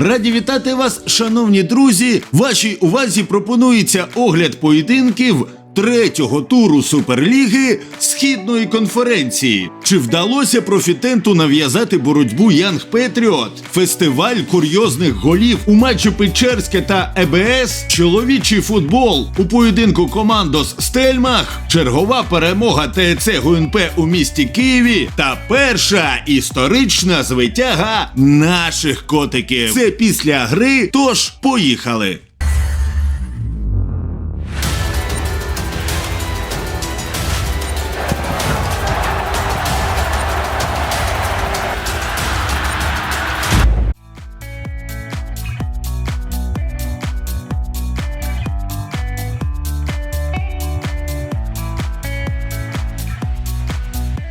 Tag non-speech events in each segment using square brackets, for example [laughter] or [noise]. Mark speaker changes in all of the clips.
Speaker 1: Раді вітати вас, шановні друзі. Вашій увазі пропонується огляд поєдинків третього туру Суперліги Східної конференції. Чи вдалося профітенту нав'язати боротьбу Янг Петріот? Фестиваль курйозних голів у матчі Печерське та ЕБС, чоловічий футбол у поєдинку Командос Стельмах, чергова перемога ТЕЦ ГУНП у місті Києві та перша історична звитяга наших котиків. Це після гри. Тож поїхали.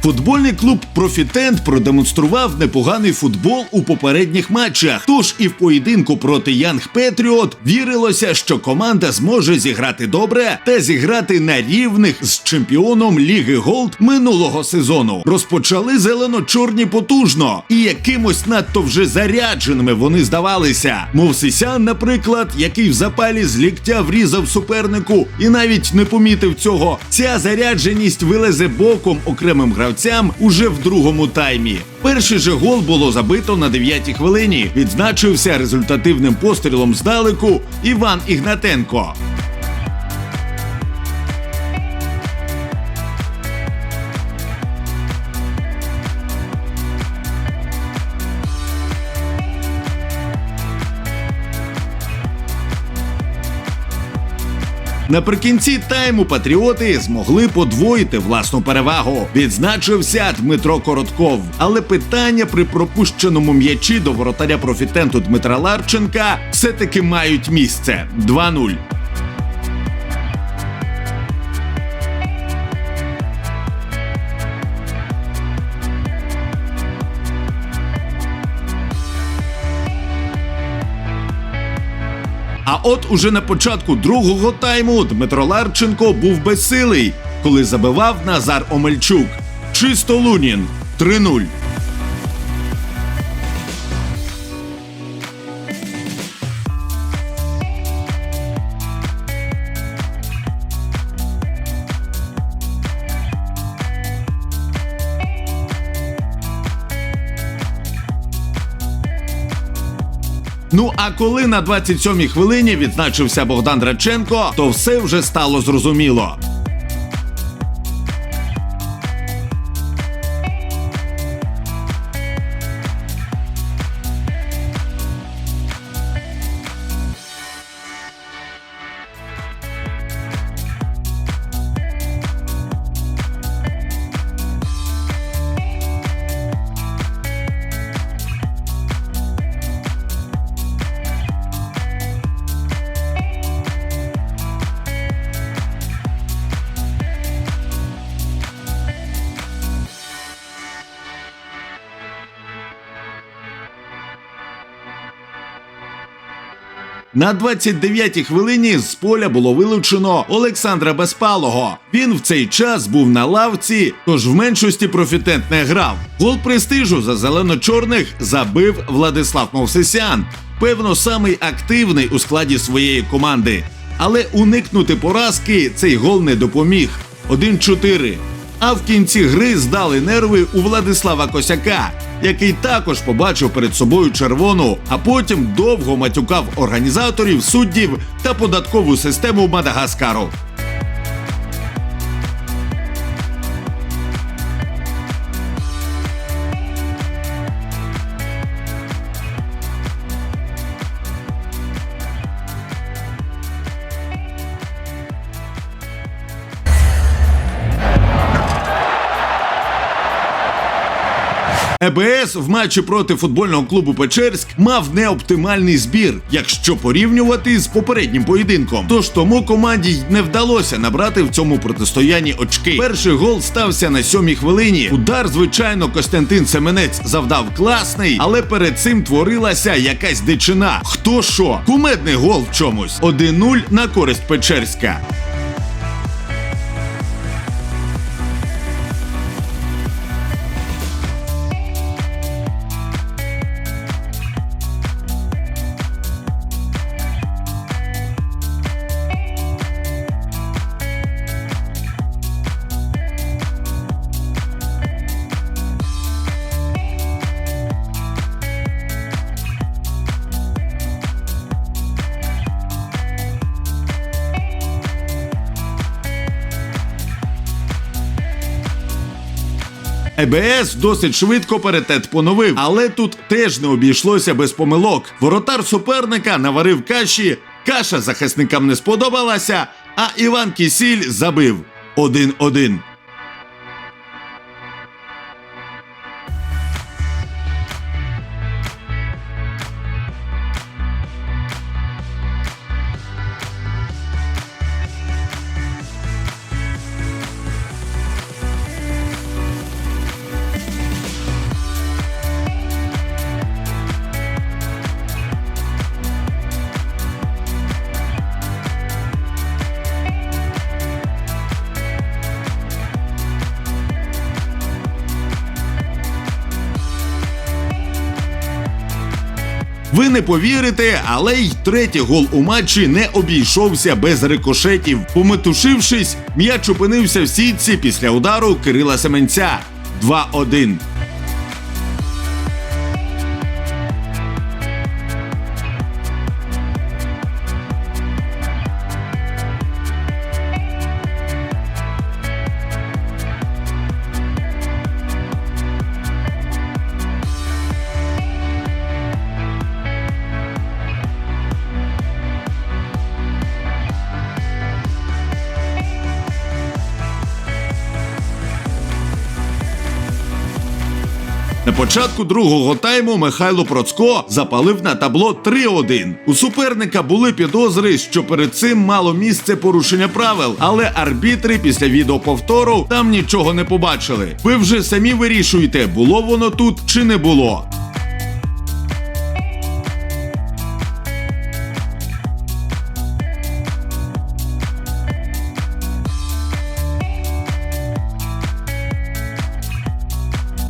Speaker 1: Футбольний клуб Профітент продемонстрував непоганий футбол у попередніх матчах. Тож і в поєдинку проти Янг Петріот вірилося, що команда зможе зіграти добре та зіграти на рівних з чемпіоном Ліги Голд минулого сезону. Розпочали зелено-чорні потужно, і якимось надто вже зарядженими вони здавалися. Мов Сисян, наприклад, який в запалі з ліктя врізав супернику і навіть не помітив цього. Ця зарядженість вилезе боком окремим гравцям уже в другому таймі. Перший же гол було забито на 9-й хвилині. Відзначився результативним пострілом здалеку Іван Ігнатенко. Наприкінці тайму патріоти змогли подвоїти власну перевагу. Відзначився Дмитро Коротков. Але питання при пропущеному м'ячі до воротаря профітенту Дмитра Ларченка все-таки мають місце 2-0. А от уже на початку другого тайму Дмитро Ларченко був безсилий, коли забивав Назар Омельчук. Чисто Лунін 3-0. Ну а коли на 27-й хвилині відзначився Богдан Раченко, то все вже стало зрозуміло. На 29-й хвилині з поля було вилучено Олександра Безпалого. Він в цей час був на лавці, тож в меншості профітент не грав. Гол престижу за зелено-чорних забив Владислав Мовсесян. Певно, самий активний у складі своєї команди. Але уникнути поразки цей гол не допоміг. 1-4. А в кінці гри здали нерви у Владислава Косяка, який також побачив перед собою червону, а потім довго матюкав організаторів, суддів та податкову систему Мадагаскару. ЕБС в матчі проти футбольного клубу Печерськ мав неоптимальний збір, якщо порівнювати з попереднім поєдинком. Тож тому команді й не вдалося набрати в цьому протистоянні очки. Перший гол стався на сьомій хвилині. Удар, звичайно, Костянтин Семенець завдав класний, але перед цим творилася якась дичина. Хто що? Кумедний гол в чомусь. 1-0 на користь Печерська. ЕБС досить швидко паритет поновив, але тут теж не обійшлося без помилок. Воротар суперника наварив каші, каша захисникам не сподобалася, а Іван Кісіль забив 1-1. Не повірите, але й третій гол у матчі не обійшовся без рикошетів. Пометушившись, м'яч опинився в сітці після удару Кирила Семенця 2-1. Початку другого тайму Михайло Процько запалив на табло 3-1. У суперника були підозри, що перед цим мало місце порушення правил, але арбітри після відеоповтору там нічого не побачили. Ви вже самі вирішуєте, було воно тут чи не було.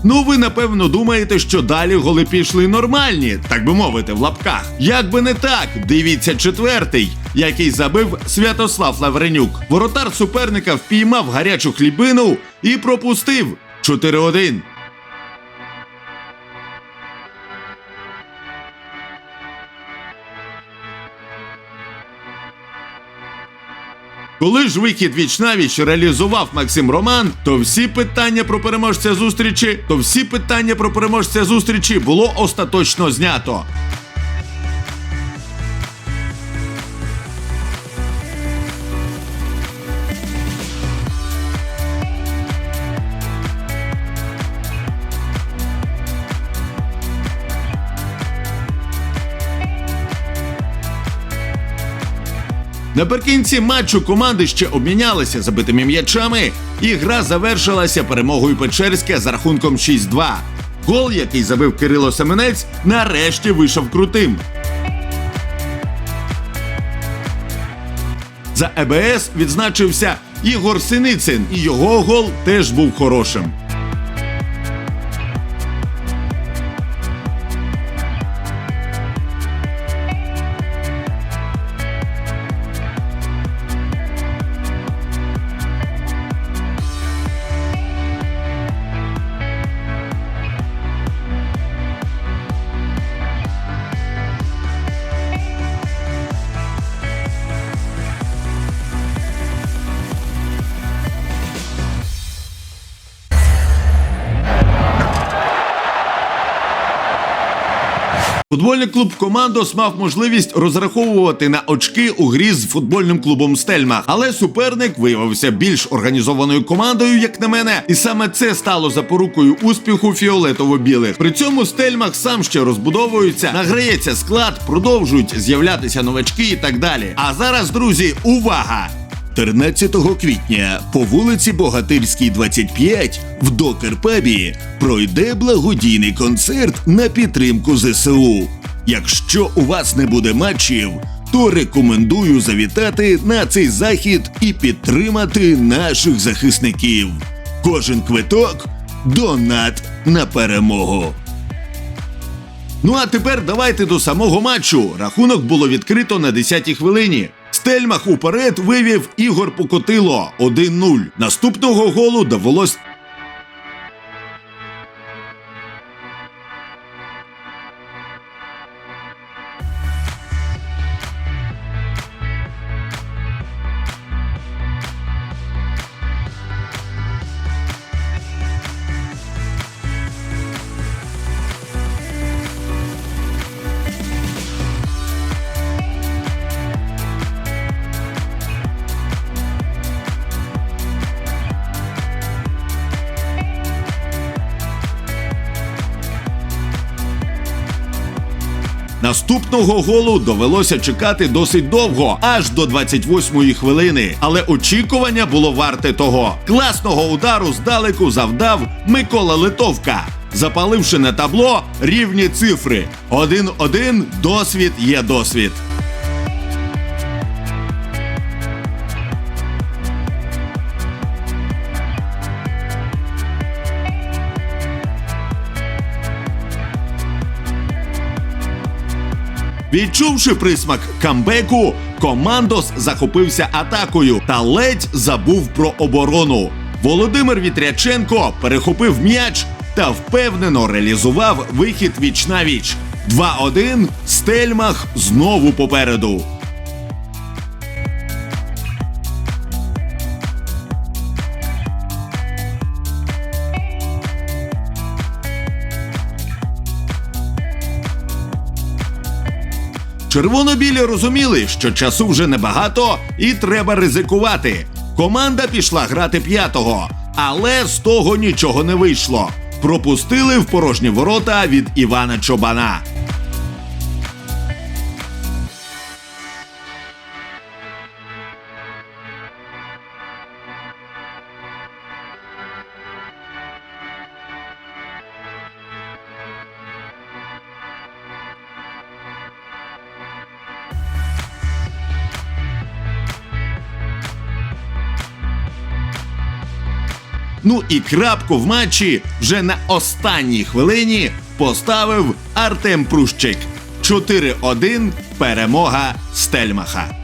Speaker 1: Ну, ви напевно думаєте, що далі голи пішли нормальні, так би мовити, в лапках. Як би не так, дивіться четвертий, який забив Святослав Лавренюк. Воротар суперника впіймав гарячу хлібину і пропустив 4-1. Коли ж вихід віч навіч реалізував Максим Роман, то всі питання про переможця зустрічі, то всі питання про переможця зустрічі було остаточно знято. Наприкінці матчу команди ще обмінялися забитими м'ячами, і гра завершилася перемогою Печерська за рахунком 6-2. Гол, який забив Кирило Семенець, нарешті вийшов крутим. За ЕБС відзначився Ігор Синицин, і його гол теж був хорошим. Футбольний клуб Командос мав можливість розраховувати на очки у грі з футбольним клубом Стельмах, але суперник виявився більш організованою командою, як на мене, і саме це стало запорукою успіху фіолетово-білих. При цьому Стельмах сам ще розбудовується, награється склад, продовжують з'являтися новачки і так далі. А зараз, друзі, увага! 13 квітня по вулиці Богатирській, 25 в Докерпабі пройде благодійний концерт на підтримку ЗСУ. Якщо у вас не буде матчів, то рекомендую завітати на цей захід і підтримати наших захисників. Кожен квиток донат на перемогу. Ну а тепер давайте до самого матчу. Рахунок було відкрито на 10-й хвилині. Стельмах уперед вивів Ігор Покотило 1-0. Наступного голу довелось Наступного голу довелося чекати досить довго, аж до 28-ї хвилини. Але очікування було варте того. Класного удару здалеку завдав Микола Литовка. Запаливши на табло рівні цифри: 1-1, досвід є досвід. Відчувши присмак камбеку, командос захопився атакою та ледь забув про оборону. Володимир Вітряченко перехопив м'яч та впевнено реалізував вихід віч на віч. 2-1, Стельмах знову попереду. Червоно-білі розуміли, що часу вже небагато і треба ризикувати. Команда пішла грати п'ятого, але з того нічого не вийшло. Пропустили в порожні ворота від Івана Чобана. Ну і крапку в матчі вже на останній хвилині поставив Артем Прущик. 4-1 перемога Стельмаха.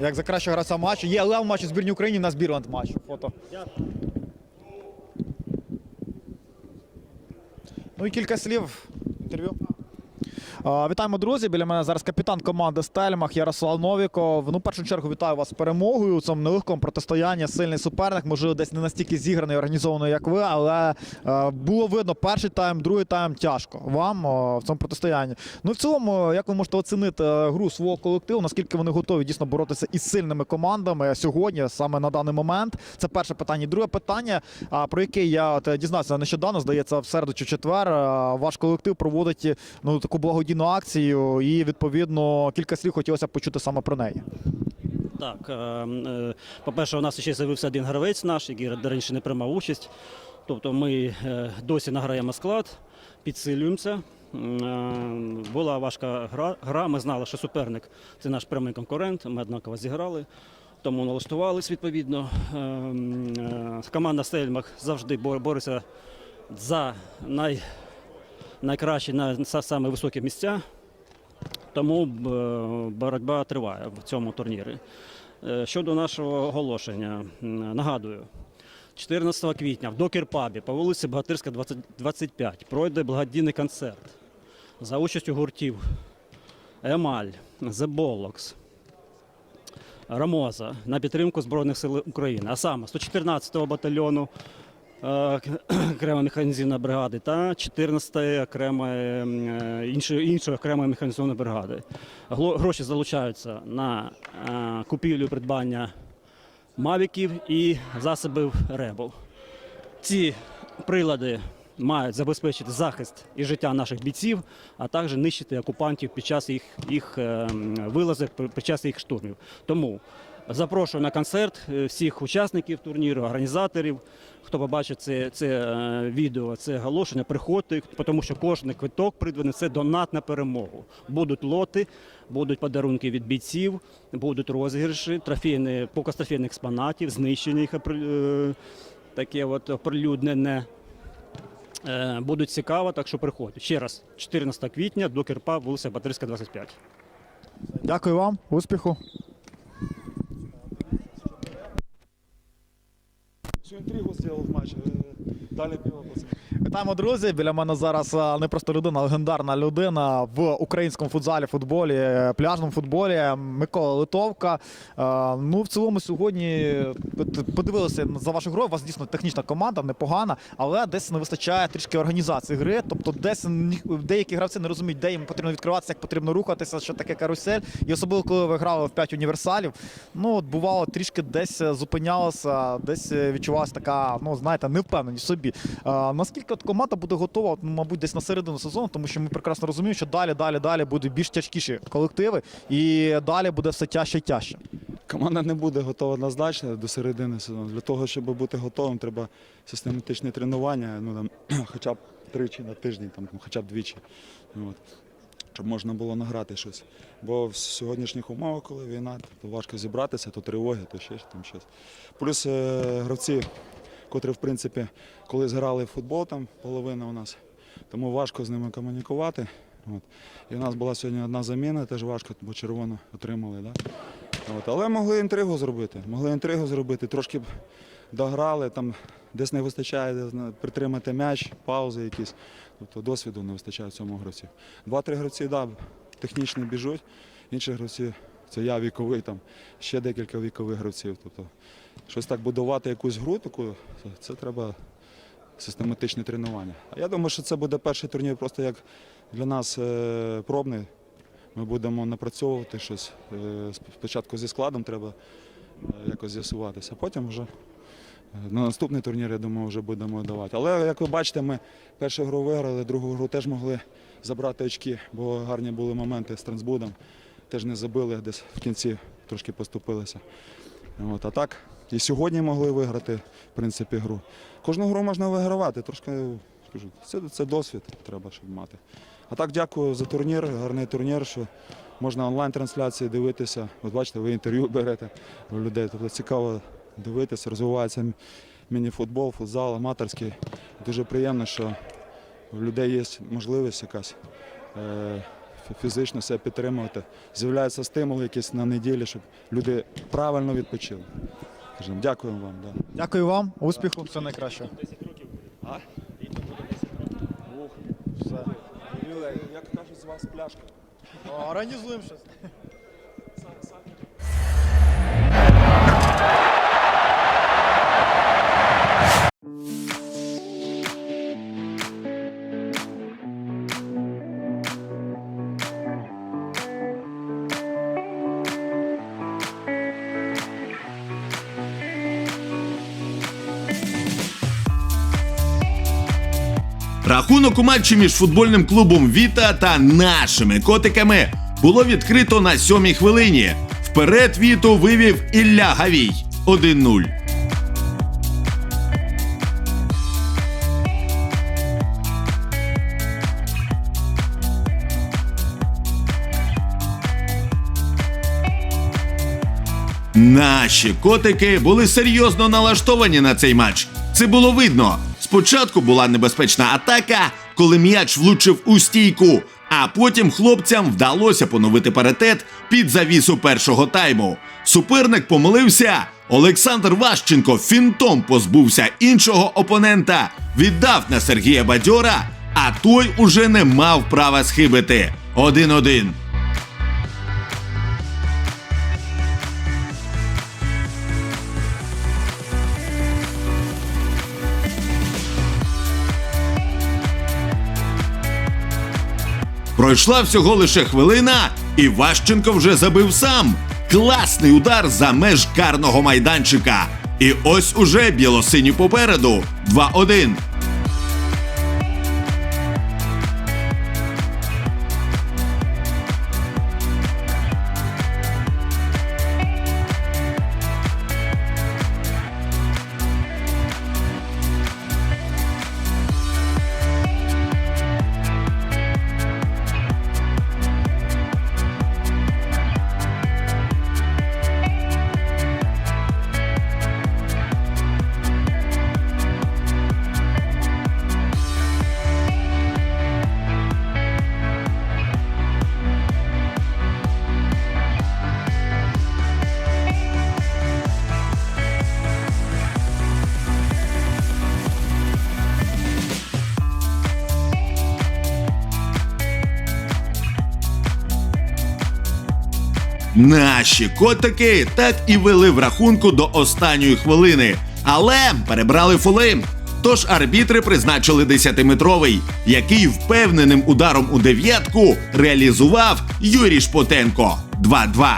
Speaker 2: Як за кращого гравця матчу. Є лев матч у збірній України, у нас Бірланд матч. Фото. Ну і кілька слів. Інтерв'ю. Вітаємо, друзі. Біля мене зараз капітан команди Стельмах Ярослав Новіков. Ну, в першу чергу вітаю вас з перемогою у цьому нелегкому протистоянні. Сильний суперник, можливо, десь не настільки зіграний і організований, як ви, але е, було видно перший тайм, другий тайм тяжко вам е, в цьому протистоянні. Ну в цілому, як ви можете оцінити е, гру свого колективу, наскільки вони готові дійсно боротися із сильними командами сьогодні, саме на даний момент? Це перше питання. Друге питання, про яке я от, дізнався нещодавно, здається, в середу чи четвер. Ваш колектив проводить ну таку благодійну акцію, і відповідно кілька слів хотілося б почути саме про неї.
Speaker 3: Так, е, е, по-перше, у нас ще з'явився один гравець наш, який раніше не приймав участь. Тобто ми е, досі награємо склад, підсилюємося. Була важка гра, гра. Ми знали, що суперник це наш прямий конкурент. Ми однаково зіграли, тому налаштувались відповідно. Е, м, е, Команда Стельмах завжди бор- бореться за най, найкращі, на саме високі місця. Тому е, боротьба триває в цьому турнірі. Е, Щодо нашого оголошення, нагадую, 14 квітня в Докер-пабі по вулиці Богатирська, 25 пройде благодійний концерт за участю гуртів Емаль, The Bollocks, Рамоза на підтримку Збройних сил України, а саме 114-го батальйону е, окремої механізованої бригади та 14-ї окремої е, іншої, іншої окремої механізованої бригади. Гроші залучаються на е, купівлю придбання мавіків і засобів РЕБу. Ці прилади мають забезпечити захист і життя наших бійців, а також нищити окупантів під час їх, їх е, вилазок, під час їх штурмів. Тому запрошую на концерт е, всіх учасників турніру, організаторів. Хто побачить це, це е, відео, це оголошення, приходьте, тому що кожен квиток придбаний це донат на перемогу. Будуть лоти, будуть подарунки від бійців, будуть розіграші, трофейні, показ трофейних експонатів, знищення їх е, таке от оприлюднене. Будуть цікаво, так що приходьте. Ще раз, 14 квітня до Кирпа, вулиця Батирська, 25.
Speaker 2: Дякую вам, успіху.
Speaker 4: Всю сделал в матче. э, Дали пиво, пацаны.
Speaker 2: Вітаємо, друзі. Біля мене зараз не просто людина, легендарна людина в українському футзалі, футболі, е, пляжному футболі. Микола Литовка. Е, Ну, в цілому, сьогодні подивилися за вашу гру. У вас дійсно технічна команда, непогана, але десь не вистачає трішки організації гри. Тобто, десь деякі гравці не розуміють, де їм потрібно відкриватися, як потрібно рухатися, що таке карусель. І особливо, коли ви грали в 5 універсалів, ну от бувало трішки десь е, зупинялося, десь е, відчувалася така, ну знаєте, невпевненість собі. Наскільки от команда буде готова, мабуть, десь на середину сезону, тому що ми прекрасно розуміємо, що далі, далі, далі будуть більш тяжкіші колективи, і далі буде все тяжче і тяжче.
Speaker 4: Команда не буде готова однозначно до середини сезону. Для того, щоб бути готовим, треба систематичне тренування, ну там [clears throat] хоча б тричі на тиждень, там хоча б двічі. От. Щоб можна було награти щось. Бо в сьогоднішніх умовах, коли війна, то важко зібратися, то тривоги, то ще там щось. Плюс е, гравці, котрі, в принципі, колись грали в футбол, там половина у нас, тому важко з ними комунікувати. От. І в нас була сьогодні одна заміна, теж важко, бо червону отримали. Да? От, але могли інтригу зробити. Могли інтригу зробити, трошки б дограли, там десь не вистачає притримати м'яч, паузи якісь. Тобто досвіду не вистачає в цьому гравці. Два-три гравці, да, технічно біжуть, інші гравці, це я віковий, там ще декілька вікових гравців. Тобто, щось так будувати якусь гру, таку, це, треба систематичне тренування. А я думаю, що це буде перший турнір, просто як для нас е, пробний. Ми будемо напрацьовувати щось. Е, Спочатку зі складом треба е, якось з'ясуватися, а потім вже на наступний турнір, я думаю, вже будемо давати. Але як ви бачите, ми першу гру виграли, другу гру теж могли забрати очки, бо гарні були моменти з Трансбудом. Теж не забили, десь в кінці трошки поступилися. От, а так, і сьогодні могли виграти, в принципі, гру. Кожну гру можна вигравати, трошки скажу, це, це досвід треба, щоб мати. А так дякую за турнір, гарний турнір, що можна онлайн-трансляції дивитися. От бачите, ви інтерв'ю берете у людей. Тобто цікаво дивитися, розвивається міні-футбол, футзал, аматорський. Дуже приємно, що у людей є можливість якась е, фізично себе підтримувати. З'являються стимули якісь на неділі, щоб люди правильно відпочили. Кажемо, дякуємо вам. Да.
Speaker 2: Дякую вам, успіху, все найкраще.
Speaker 4: А?
Speaker 2: Все.
Speaker 4: Як кажуть, з вас пляшка.
Speaker 2: Організуємо щось.
Speaker 1: У матчі між футбольним клубом Віта та нашими котиками було відкрито на сьомій хвилині. Вперед Віту вивів Ілля Гавій 1-0. Наші котики були серйозно налаштовані на цей матч. Це було видно. Спочатку була небезпечна атака, коли м'яч влучив у стійку, а потім хлопцям вдалося поновити паритет під завісу першого тайму. Суперник помилився. Олександр Ващенко фінтом позбувся іншого опонента, віддав на Сергія Бадьора, а той уже не мав права схибити. 1-1. Пройшла всього лише хвилина, і Ващенко вже забив сам. Класний удар за меж карного майданчика. І ось уже білосині попереду. 2-1. Наші котики так і вели в рахунку до останньої хвилини, але перебрали фоли. Тож арбітри призначили 10-метровий, який впевненим ударом у дев'ятку реалізував Юрій Шпотенко 2-2.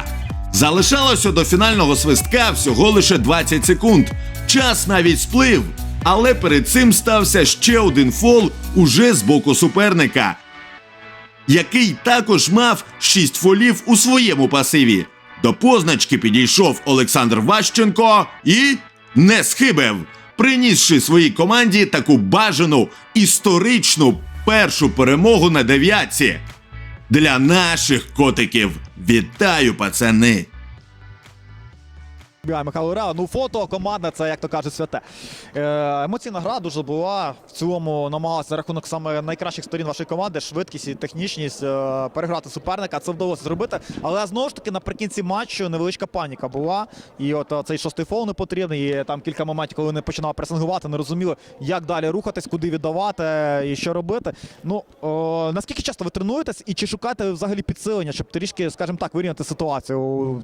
Speaker 1: Залишалося до фінального свистка всього лише 20 секунд. Час навіть сплив, але перед цим стався ще один фол уже з боку суперника, який також мав 6 фолів у своєму пасиві. До позначки підійшов Олександр Ващенко і не схибив, принісши своїй команді таку бажану історичну першу перемогу на дев'ятці. Для наших котиків вітаю, пацани!
Speaker 2: Михайло Рева. Ну, фото, команда, це, як то кажуть, святе. Е, емоційна гра дуже була. В цілому намагалася за рахунок саме найкращих сторін вашої команди, швидкість і технічність, е, переграти суперника. Це вдалося зробити. Але знову ж таки наприкінці матчу невеличка паніка була. І от е, цей шостий фол не потрібний. І там кілька моментів, коли вони починали пресингувати, не розуміли, як далі рухатись, куди віддавати і що робити. Ну о, наскільки часто ви тренуєтесь і чи шукаєте ви взагалі підсилення, щоб трішки, скажімо так, вирівняти ситуацію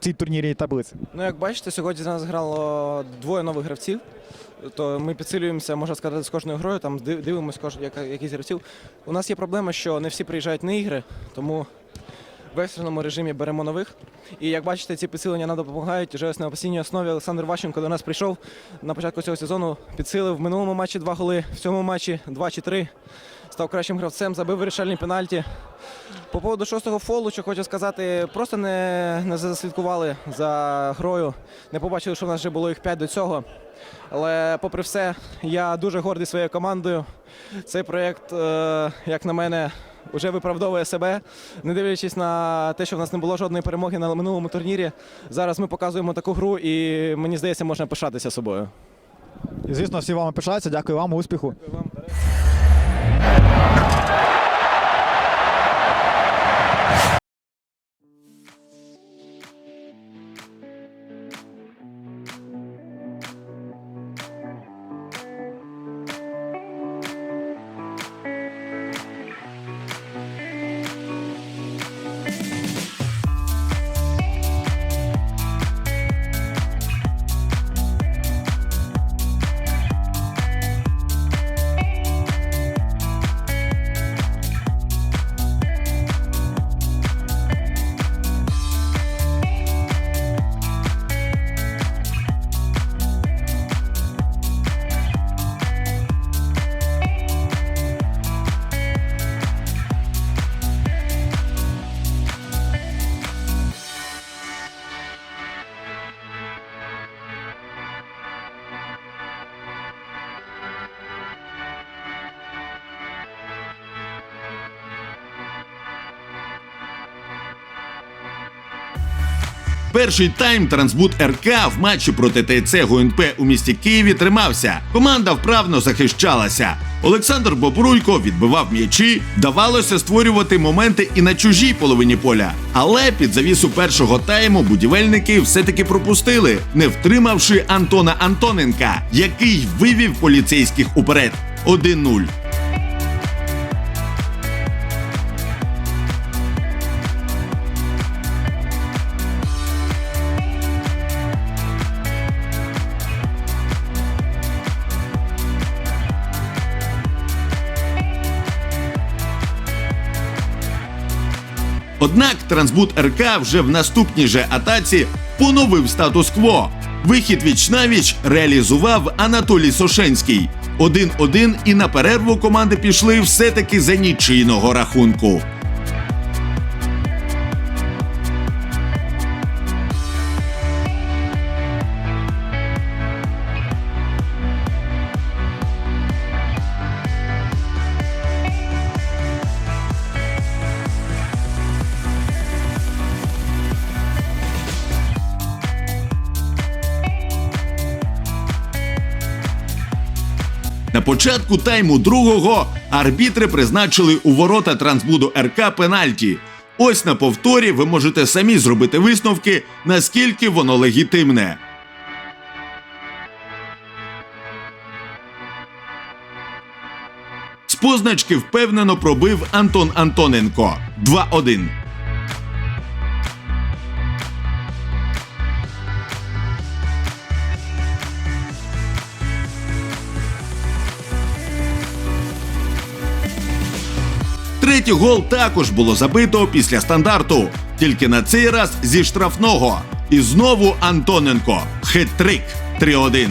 Speaker 2: цій турнірній таблиці?
Speaker 5: Ну, як бачите, сьогодні за нас грало двоє нових гравців. То ми підсилюємося, можна сказати, з кожною грою, там дивимося кож, якісь гравців. У нас є проблема, що не всі приїжджають на ігри, тому в екстреному режимі беремо нових. І як бачите, ці підсилення нам допомагають. Вже на постійній основі Олександр Ващенко до нас прийшов на початку цього сезону, підсилив в минулому матчі два голи, в цьому матчі два чи три. Став кращим гравцем, забив вирішальні пенальті. По поводу шостого фолу, що хочу сказати, просто не, не заслідкували за грою. Не побачили, що в нас вже було їх 5 до цього. Але попри все, я дуже гордий своєю командою. Цей проєкт, е, як на мене, вже виправдовує себе, не дивлячись на те, що в нас не було жодної перемоги на минулому турнірі. Зараз ми показуємо таку гру, і мені здається, можна пишатися собою.
Speaker 2: І, звісно, всі вами пишаються. Дякую вам, успіху.
Speaker 1: Перший тайм Трансбут РК в матчі проти ТЦ ГУНП у місті Києві тримався. Команда вправно захищалася. Олександр Бобруйко відбивав м'ячі, вдавалося створювати моменти і на чужій половині поля. Але під завісу першого тайму будівельники все-таки пропустили, не втримавши Антона Антоненка, який вивів поліцейських уперед 1-0. Однак Трансбут РК вже в наступній же атаці поновив статус-кво. Вихід віч навіч реалізував Анатолій Сошенський. 1-1 і на перерву команди пішли все-таки за нічийного рахунку. Початку тайму другого арбітри призначили у ворота Трансбуду РК пенальті. Ось на повторі ви можете самі зробити висновки, наскільки воно легітимне. З позначки впевнено пробив Антон Антоненко 2-1. Третій гол також було забито після стандарту, тільки на цей раз зі штрафного. І знову Антоненко. Хет-трик 3-1.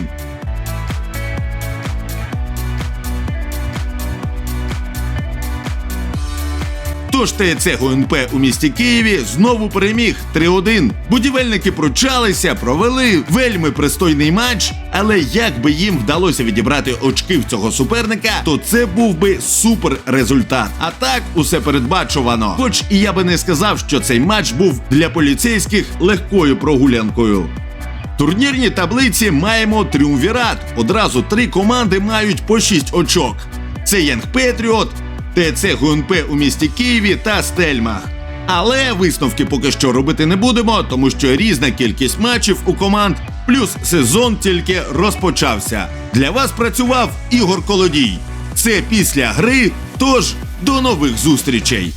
Speaker 1: Тож ТЦ ГУНП у місті Києві знову переміг 3-1. Будівельники пручалися, провели вельми пристойний матч. Але як би їм вдалося відібрати очки в цього суперника, то це був би супер результат. А так усе передбачувано. Хоч і я би не сказав, що цей матч був для поліцейських легкою прогулянкою. В турнірній таблиці маємо тріумвірат. Одразу три команди мають по 6 очок. Це Янг Петріот, ТЦ ГУНП у місті Києві та Стельмах. Але висновки поки що робити не будемо, тому що різна кількість матчів у команд, плюс сезон тільки розпочався. Для вас працював Ігор Колодій. Це після гри. Тож до нових зустрічей.